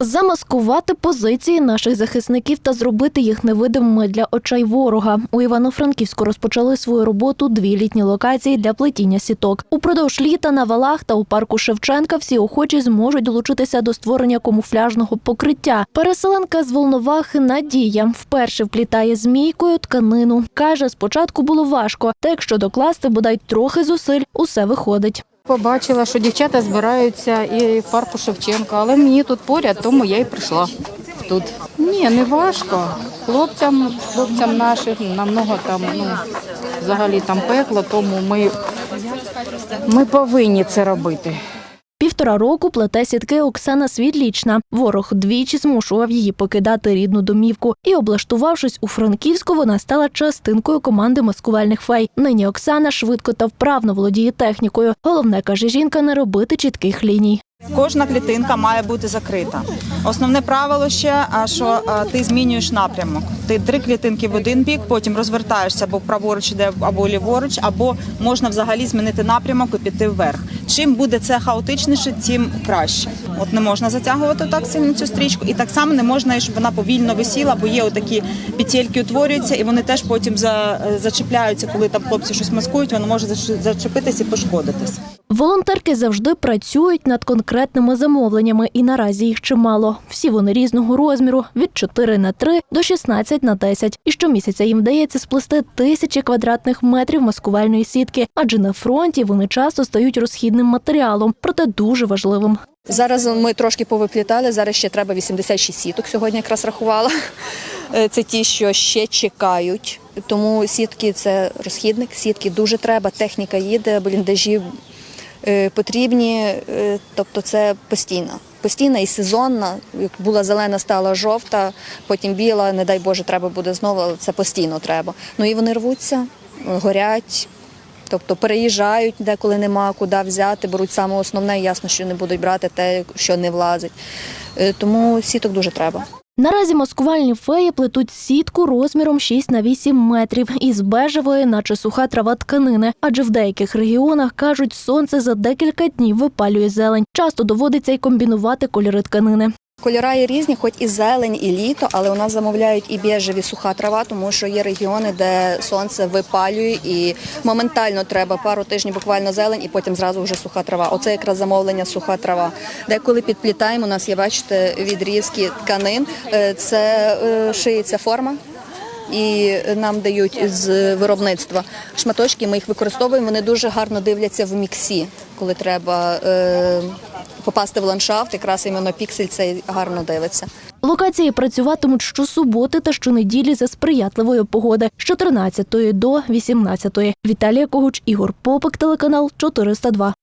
Замаскувати позиції наших захисників та зробити їх невидимими для очей ворога. У Івано-Франківську розпочали свою роботу дві літні локації для плетіння сіток. Упродовж літа на валах та у парку Шевченка всі охочі зможуть долучитися до створення камуфляжного покриття. Переселенка з Волновахи Надія вперше вплітає змійкою тканину. каже, спочатку було важко, та якщо докласти бодай трохи зусиль, усе виходить. Побачила, що дівчата збираються і в парку Шевченка, але мені тут поряд, тому я і прийшла тут. Ні, не важко. Хлопцям, хлопцям нашим намного там, ну, взагалі там пекло, тому ми, ми повинні це робити. Півтора року плете сітки Оксана Світлічна. Ворог двічі змушував її покидати рідну домівку. І, облаштувавшись у Франківську, вона стала частинкою команди маскувальних фей. Нині Оксана швидко та вправно володіє технікою. Головне, каже жінка, не робити чітких ліній. Кожна клітинка має бути закрита. Основне правило ще, що ти змінюєш напрямок. Ти три клітинки в один бік, потім розвертаєшся або праворуч іде, або ліворуч, або можна взагалі змінити напрямок і піти вверх. Чим буде це хаотичніше, тим краще. От не можна затягувати так сильно цю стрічку, і так само не можна, щоб вона повільно висіла, бо є отакі петельки утворюються, і вони теж потім за, зачіпляються, коли там хлопці щось маскують, воно може зач- зачепитись і пошкодитись. Волонтерки завжди працюють над конкретними замовленнями, і наразі їх чимало. Всі вони різного розміру від 4 на 3 до 16 на 10. І щомісяця їм вдається сплести тисячі квадратних метрів маскувальної сітки, адже на фронті вони часто стають розхідним матеріалом, проте дуже важливим. Зараз ми трошки повиплітали. Зараз ще треба 86 сіток. Сьогодні якраз рахувала. Е, Це ті, що ще чекають. Тому сітки це розхідник. Сітки дуже треба. Техніка їде, бліндажі потрібні. Е, Тобто це постійно. Постійна і сезонна. Як була зелена, стала жовта, потім біла. Не дай Боже, треба буде знову. але Це постійно треба. Ну і вони рвуться, горять. Тобто переїжджають, деколи нема куди взяти, беруть саме основне, ясно, що не будуть брати те, що не влазить. Е, Тому сіток дуже треба. Наразі маскувальні феї плетуть сітку розміром 6 на 8 метрів із бежевої, наче суха трава тканини. Адже в деяких регіонах кажуть, сонце за декілька днів випалює зелень. Часто доводиться й комбінувати кольори тканини. Кольора є різні, хоч і зелень, і літо, але у нас замовляють і біжеві суха трава, тому що є регіони, де сонце випалює і моментально треба пару тижнів буквально зелень, і потім зразу вже суха трава. Оце якраз замовлення суха трава. Деколи підплітаємо, у нас є, бачите, відрізки тканин. Е, Це е, шиється форма. І нам дають з виробництва шматочки. Ми їх використовуємо. Вони дуже гарно дивляться в міксі, коли треба е, попасти в ландшафт. Якраз іменно піксель цей гарно дивиться. Локації працюватимуть щосуботи та щонеділі за сприятливої погоди з 14 до 18. Віталія Когуч, Ігор Попик, телеканал 402.